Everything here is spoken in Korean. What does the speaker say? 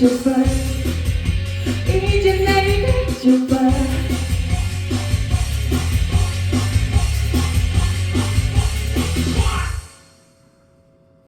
제발 이제 나를 가져봐